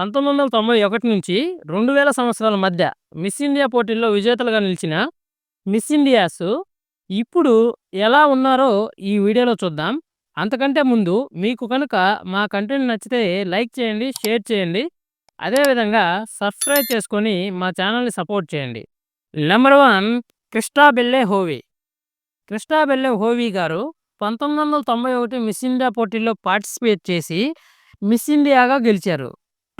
పంతొమ్మిది వందల తొంభై ఒకటి నుంచి రెండు వేల సంవత్సరాల మధ్య మిస్ ఇండియా పోటీల్లో విజేతలుగా నిలిచిన మిస్ ఇండియాస్ ఇప్పుడు ఎలా ఉన్నారో ఈ వీడియోలో చూద్దాం. అంతకంటే ముందు మీకు కనుక మా కంటెంట్ నచ్చితే లైక్ చేయండి షేర్ చేయండి. అదేవిధంగా సబ్స్క్రైబ్ చేసుకొని మా ఛానల్ని సపోర్ట్ చేయండి. Number one క్రిస్టాబెల్లే బెల్లే హోవీ. క్రిస్టాబెల్లే బెల్లే హోవీ గారు పంతొమ్మిది వందల తొంభై ఒకటి మిస్ ఇండియా పోటీల్లో పార్టిసిపేట్ చేసి మిస్ ఇండియాగా గెలిచారు.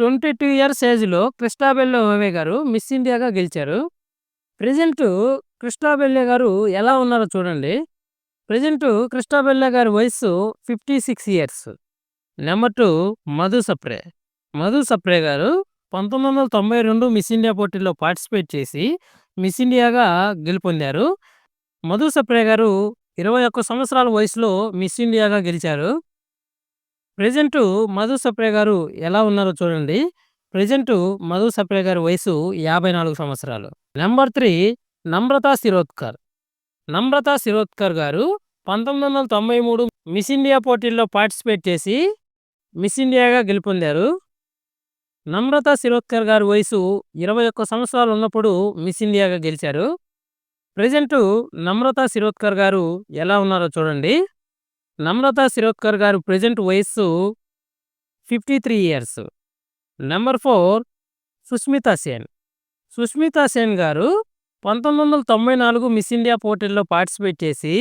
ట్వంటీ టూ ఇయర్స్ ఏజ్లో కృష్ణాబెల్లే హోవే గారు మిస్ ఇండియాగా గెలిచారు. ప్రజెంట్ కృష్ణాబెల్లే గారు ఎలా ఉన్నారో చూడండి. ప్రజెంట్ కృష్ణాబెల్లే గారి వయసు fifty six years. Number two Madhu Sapre. Madhu Sapre గారు పంతొమ్మిది వందల తొంభై రెండు మిస్ ఇండియా పోటీల్లో పార్టిసిపేట్ చేసి మిస్ ఇండియాగా గెలుపొందారు. మధు సప్రే గారు ఇరవై ఒక్క సంవత్సరాల వయసులో మిస్ ఇండియాగా గెలిచారు. ప్రజెంట్ మధు సప్రే గారు ఎలా ఉన్నారో చూడండి. ప్రజెంట్ మధు సప్రే గారి వయసు యాభై నాలుగు సంవత్సరాలు. నెంబర్ త్రీ నమ్రతా శిరోద్కర్ నమ్రతా శిరోద్కర్ గారు పంతొమ్మిది వందల తొంభై మూడు మిస్ ఇండియా పోటీల్లో పార్టిసిపేట్ చేసి మిస్ ఇండియాగా గెలుపొందారు. నమ్రతా శిరోద్కర్ గారి వయసు ఇరవై ఒక్క సంవత్సరాలు ఉన్నప్పుడు మిస్ ఇండియాగా గెలిచారు. ప్రజెంట్ నమ్రతా శిరోద్కర్ గారు ఎలా ఉన్నారో చూడండి. నమ్రతా శిరోద్కర్ గారు ప్రజెంట్ వయస్సు fifty three years. Number four Sushmita Sen. Sushmita Sen గారు పంతొమ్మిది వందల తొంభై నాలుగు మిస్ ఇండియా పోటీల్లో పార్టిసిపేట్ చేసి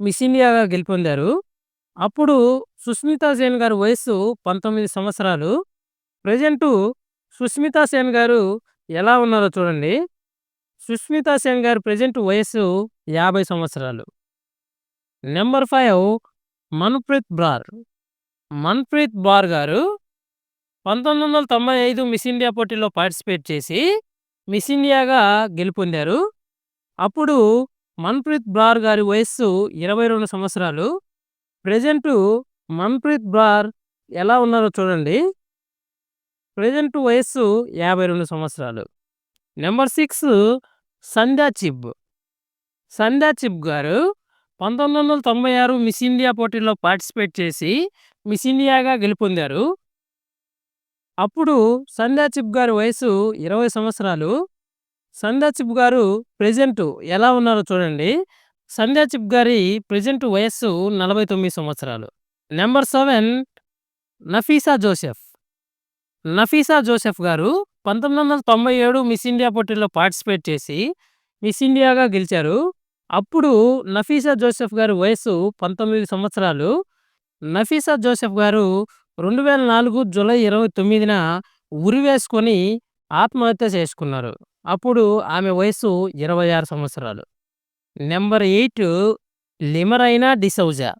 మిస్ ఇండియాగా గెలుపొందారు. అప్పుడు సుస్మితా సేన్ గారి వయస్సు పంతొమ్మిది సంవత్సరాలు. ప్రజెంటు సుస్మితా సేన్ గారు ఎలా ఉన్నారో చూడండి. సుస్మితా సేన్ గారి ప్రజెంట్ వయస్సు యాభై సంవత్సరాలు. Number five Manpreet Brar. Manpreet Brar గారు పంతొమ్మిది వందల తొంభై ఐదు మిస్ ఇండియా పోటీలో పార్టిసిపేట్ చేసి మిస్ ఇండియాగా గెలుపొందారు. అప్పుడు మన్ప్రీత్ బార్ గారి వయస్సు ఇరవై రెండు సంవత్సరాలు. ప్రజెంటు మన్ప్రీత్ బార్ ఎలా ఉన్నారో చూడండి. ప్రజెంట్ వయస్సు యాభై రెండు సంవత్సరాలు. నెంబర్ సిక్స్ సంధ్యా చిబ్. సంధ్యా చిబ్ గారు పంతొమ్మిది వందల తొంభై ఆరు మిస్ ఇండియా పోటీల్లో పార్టిసిపేట్ చేసి మిస్ ఇండియాగా గెలుపొందారు. అప్పుడు సంధ్యాచిప్ గారి వయసు ఇరవై సంవత్సరాలు. సంధ్యాచిప్ గారు ప్రజెంట్ ఎలా ఉన్నారో చూడండి. సంధ్యాచిప్ గారి ప్రజెంట్ వయస్సు నలభై తొమ్మిది సంవత్సరాలు. Number seven Nafisa Joseph. Nafisa Joseph గారు పంతొమ్మిది వందల తొంభై ఏడు మిస్ ఇండియా పోటీల్లో పార్టిసిపేట్ చేసి మిస్ ఇండియాగా గెలిచారు. అప్పుడు నఫీసా జోసెఫ్ గారి వయసు పంతొమ్మిది సంవత్సరాలు. నఫీసా జోసెఫ్ గారు రెండు వేల నాలుగు జూలై ఇరవై తొమ్మిదిన ఉరివేసుకొని ఆత్మహత్య చేసుకున్నారు. అప్పుడు ఆమె వయసు ఇరవై ఆరు సంవత్సరాలు. Number eight Lymaraina D'Souza.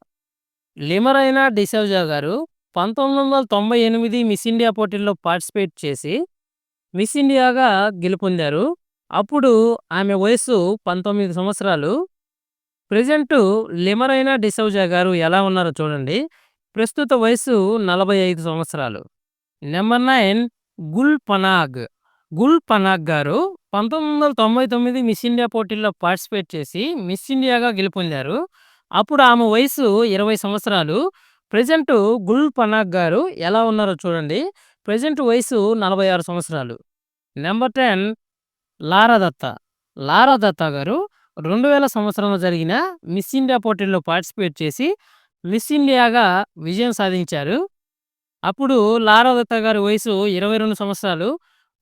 లిమరైనా D'Souza గారు పంతొమ్మిది వందల తొంభై ఎనిమిది మిస్ ఇండియా పోటీల్లో పార్టిసిపేట్ చేసి మిస్ ఇండియాగా గెలుపొందారు. అప్పుడు ఆమె వయసు పంతొమ్మిది సంవత్సరాలు. ప్రజెంట్ లిమరైనా డిసౌజా గారు ఎలా ఉన్నారో చూడండి. ప్రస్తుత వయసు నలభై ఐదు సంవత్సరాలు. నెంబర్ నైన్ గుల్ పనాగ్ గుల్ పనాగ్ గారు పంతొమ్మిది వందల తొంభై తొమ్మిది మిస్ ఇండియా పోటీల్లో పార్టిసిపేట్ చేసి మిస్ ఇండియాగా గెలుపొందారు. అప్పుడు ఆమె వయసు ఇరవై సంవత్సరాలు. ప్రజెంట్ గుల్ పనాగ్ గారు ఎలా ఉన్నారో చూడండి. ప్రజెంట్ వయసు నలభై ఆరు సంవత్సరాలు. Number ten Lara Dutta. Lara Dutta గారు రెండు వేల సంవత్సరంలో జరిగిన మిస్ ఇండియా పోటీల్లో పార్టిసిపేట్ చేసి మిస్ ఇండియాగా విజయం సాధించారు. అప్పుడు లారా దత్త గారి వయసు ఇరవై రెండు సంవత్సరాలు.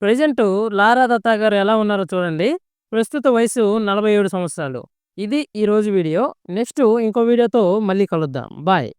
ప్రజెంట్ లారా దత్తా గారు ఎలా ఉన్నారో చూడండి. ప్రస్తుత వయసు నలభై ఏడు సంవత్సరాలు. ఇది ఈరోజు వీడియో. నెక్స్ట్ ఇంకో వీడియోతో మళ్ళీ కలుద్దాం. బాయ్.